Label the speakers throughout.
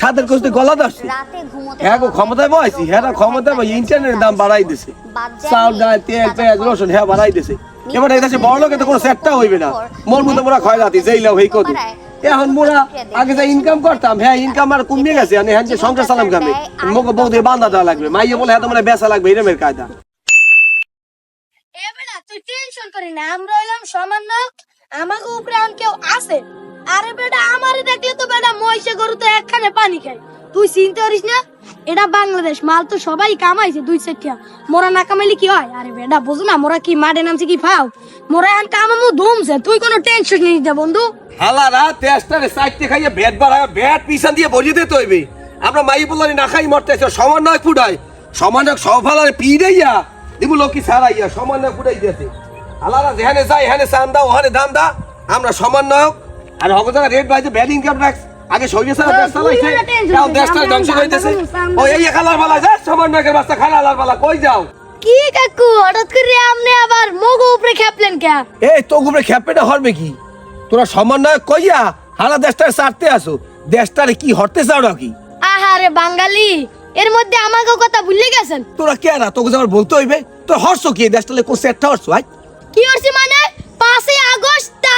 Speaker 1: সাদের কষ্টে গলা
Speaker 2: রাতে ঘুমোতে
Speaker 1: হ্যাঁ ক্ষমতায় বয়সি হ্যাঁ ক্ষমতায় বয় ইন্টারনেটের দাম বাড়াই দিছে। চাউল, ডাল, তেল, পেঁয়াজ, রসুন হ্যাঁ বাড়াই দিছে। এবার দেশে বড় লোকে তো কোনো সেটটা হইবে না। মোর মতো মোরা খয় রাতি যেই লাভ হই কত এখন মোরা আগে যা ইনকাম করতাম হ্যাঁ ইনকাম আর কমিয়ে গেছে। আমি হ্যাঁ যে সংসার চালাম কামে মোকে বউ দিয়ে বান্ধা দেওয়া লাগবে। মাইয়ে বলে হ্যাঁ তোমার বেচা লাগবে, এরমের কায়দা।
Speaker 3: আমরা হইলাম সামান্য আমাকে উপরে আন কেউ আছে। আরে বেটা, আমারে দেখলে তো বেটা মহিষে গরু তো একখানে পানি খায়। তুই চিন্তা করিস না, এটা বাংলাদেশ, মাল তো সবাই কামাইছে দুই চারটিয়া মোরা না কামাইলে কি হয়? আরে বেটা, বুঝো না, মোরা কি মাঠে নামছে কি ফাও? মোরা এখন কামামু ধুমছে, তুই কোনো টেনশন নিস না বন্ধু।
Speaker 1: হালারা তেস্টারে সাইডতে খাইয়ে ব্যাট বাড়া ব্যাট পিছন দিয়ে বজিয়ে দিতে হইবে। আমরা মাই বললানি না খাই মরতে আছি সমন্বয় ফুটাই সমন্বয় সফালারে পি দেইয়া দিবু লোকি সারাইয়া সমন্বয় ফুটাই দিয়েছে হালারা যেখানে যাই এখানে চান দা ওখানে দাম দা আমরা সমান সমন্বয়ক আর জায়গা রেট বাইছে ব্যাট ইনকাম ট্যাক্স আগে শরীরে সারা দেশ চালাইছে এখন দেশটা ধ্বংস হইতেছে ও এই খালার বালা যা সমন্বয়কের বাস্তা খালার বালা কই যাও?
Speaker 3: কি কাকু হঠাৎ করে আপনি আবার মগু উপরে খেপলেন কে?
Speaker 1: এই তো গুবরে খেপেটা হরবে কি? তোরা সমন্বয় কইয়া হালা দেশটার সারতে আসো। দেশটারে কি হরতে চাও নাকি
Speaker 3: আহারে বাঙালি এর মধ্যে আমাকে কথা ভুলে গেছেন?
Speaker 1: তোরা কে না তোকে যাবার বলতে হইবে? তোর হর্ষ কি? দেশটালে কোন সেটটা হর্ষ ভাই
Speaker 3: কি আগস্ট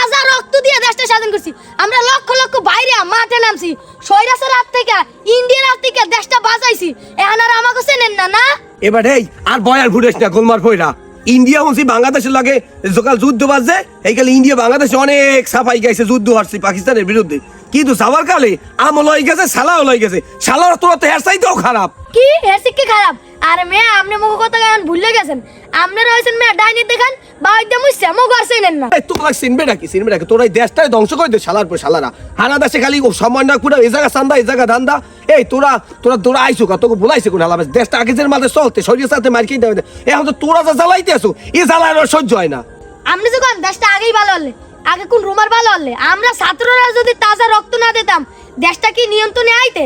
Speaker 3: তাজা রক্ত দিয়ে দেশটা স্বাধীন করছি। আমরা লক্ষ লক্ষ বাইরে মাঠে নামছি। সৈরাসের হাত থেকে, ইন্ডিয়ার হাত থেকে দেশটা বাঁচাইছি। এখন আর আমাকে চেনেন না না?
Speaker 1: এবার এই, আর বয়ার ঘুরেস না গোলমার কইরা ইন্ডিয়া হচ্ছে বাংলাদেশের লাগে সকাল যুদ্ধ বাজছে, এইখানে ইন্ডিয়া বাংলাদেশে অনেক সাফাই গাইছে যুদ্ধ হারছে পাকিস্তানের বিরুদ্ধে। কিন্তু যাওয়ার কালে? আম লই গেছে সালাও লই গেছে। সালার তোরা তো হেয়ার হেরসাইতেও খারাপ।
Speaker 3: কি? এর শিক্ষা খারাপ? আর মেয়ে আপনি মুখ কথা এখন ভুলে গেছেন? আপনারা হয়েছেন মেয়ে ডাইনি দেখান বা একদম শ্যামো ঘর চেনেন না।
Speaker 1: এই তোরা চিনবে নাকি? চিনবে নাকি? তোরা এই দেশটাই ধ্বংস করে দে শালার পর শালারা। হানা দেশে খালি সমন্বয় পুরো এই জায়গা চান্দা এই জায়গা ধান্দা। এই তোরা তোরা তোরা আইছো কা তোকে বলাইছে কোন হালা দেশটা আগে যে মাঝে চলতে শরীরের সাথে মার খেয়ে দেবে এখন তো তোরা যা জ্বালাইতে আসো এ জ্বালায় সহ্য হয় না।
Speaker 3: আপনি যখন দেশটা আগেই ভালো হলে। আগে কোন রুমার ভালো হলে? আমরা ছাত্ররা যদি তাজা রক্ত না দিতাম, দেশটা কি নিয়ন্ত্রণে আইতে?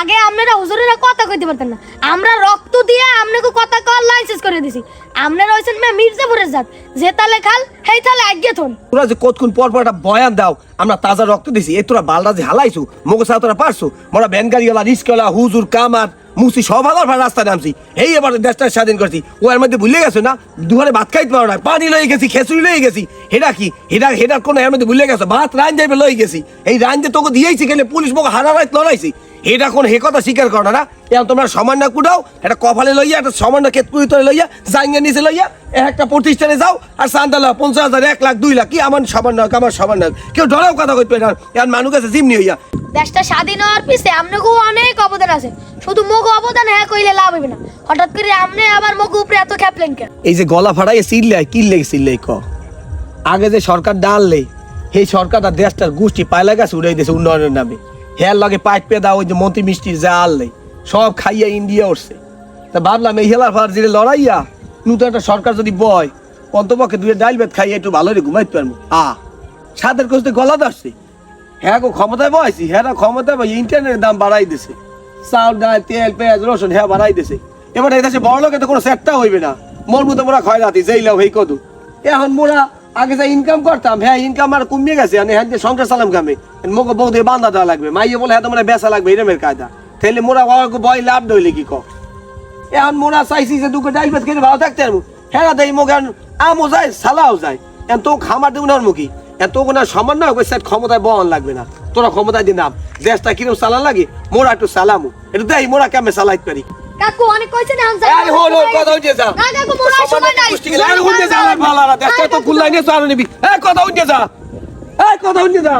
Speaker 3: আগে আপনারা হুজুরেরা কথা কইতে পারতেন না। আমরা রক্ত দিয়ে আপনাকে কথা কল লাইসেন্স করে দিছি। আপনারা হইছেন মে মির্জাপুরের জাত। যে তালে খাল, সেই তালে আজ্ঞে থন।
Speaker 1: তোরা যে কতক্ষণ পর পর একটা বয়ান দাও, আমরা তাজা রক্ত দিছি, এ তোরা বালরা যে হালাইছু, মগো সাথে তোরা পারছ? মোরা ভ্যানগাড়িওয়ালা রিস্কওয়ালা, হুজুর, কামার মুসি সব হালার ভাড়া রাস্তায় নামছি। এই এবার দেশটা স্বাধীন করছি। ও এর মধ্যে ভুলে গেছো না? দুহারে ভাত খাইতে পারো না। পানি লয়ে গেছি খেসুড়ি লয়ে গেছি। হেডা কি? হেডা হেডার কোনো এর মধ্যে ভুলে গেছো? ভাত রান যাইবে লয়ে গেছি। এই রান যে তোকে দিয়েছি গেলে পুলিশ মোক হারা রাত লড়াইছি। এটা কোন হে কথা স্বীকার করো না। এখন তোমরা সামান্য কুটাও একটা কপালে লইয়া একটা সামান্য কেতপুরি তলে লইয়া জাঙ্গা নিচে লইয়া একটা প্রতিষ্ঠানে যাও আর চান্দা লাও পঞ্চাশ হাজার এক লাখ দুই লাখ কি আমার সামান্য আমার সামান্য কেউ ডরাও কথা কইতে না এখন মানুষ আছে জিমনি হইয়া।
Speaker 3: দেশটা স্বাধীন হওয়ার পিছে আপনাকেও অনেক অবদান আছে। শুধু মগ অবদান হ্যাঁ কইলে লাভ হবে না। হঠাৎ করে আপনি আবার মগ উপরে এত খেপলেন কেন?
Speaker 1: এই যে গলা ফাড়াই চিল্লাই কিল্লে চিল্লাই ক? আগে যে সরকার ডাললে সেই সরকারটা দেশটার গোষ্ঠী পাইলা গেছে উড়াই দিয়েছে উন্নয়নের নামে। হেয়ার লগে পাইপ পেদা ওই যে মন্ত্রী মিষ্টি জাল নেই। সব খাইয়া ইন্ডিয়া উঠছে। তা ভাবলাম এই হেলার ফার জিরে লড়াইয়া নতুন একটা সরকার যদি বয়, অন্তপক্ষে দুই ডাইল বেদ খাইয়া একটু ভালো রে ঘুমাইতে পারব। আ, সাদের কষ্টে গলা ধরছে। হ্যাঁ গো, ক্ষমতায় বয়সি হ্যাঁ ক্ষমতায় বয় ইন্টারনেটের দাম বাড়াই দিছে। চাউল, ডাল, তেল, পেঁয়াজ, রসুন হ্যাঁ বাড়াই দিছে। এবার এই দেশে বড় লোকে তো কোনো সেটটা হইবে না। মোর মতো মোরা খয় রাতি যেই লাভ হই কদু। এখন মোরা আগে যা ইনকাম করতাম হ্যাঁ ইনকাম আর কমিয়ে গেছে, আমি হ্যাঁ সংসার চালাম কামে। মোকে বউ দিয়ে বান্ধা দেওয়া লাগবে। মাইয়ে বলে হ্যাঁ তোমার বেচা লাগবে, এরমের কায়দা। তাহলে মোরা বাবাকে বয় লাভ দইলে কি কর? এখন মোরা চাইছি যে দুটো ডাইল ভাত খেয়ে ভালো থাকতে পারব। হ্যাঁ মোক এখন আমও যায়, সালাও যায়। এখন তো খামার দেবো না মুখী। এখন তো কোনো সমান না সেট ক্ষমতায় বহন লাগবে না। তোরা ক্ষমতায় দিয়ে নাম দেশটা কিরম চালা লাগে, মোরা একটু সালামু এটা দেয় মোরা কেমন চালাইতে পারি?
Speaker 3: কাকু অনেক কইছেন এখন
Speaker 1: এই হল হল কথা উঠে যা।
Speaker 3: না কাকু মোরা সময় নাই।
Speaker 1: আর উঠে যা আলার ভালারা দেশটা তো কুল্লাই নিয়ে চালু নিবি। এই কথা উঠে যা। এই কথা উঠে যা।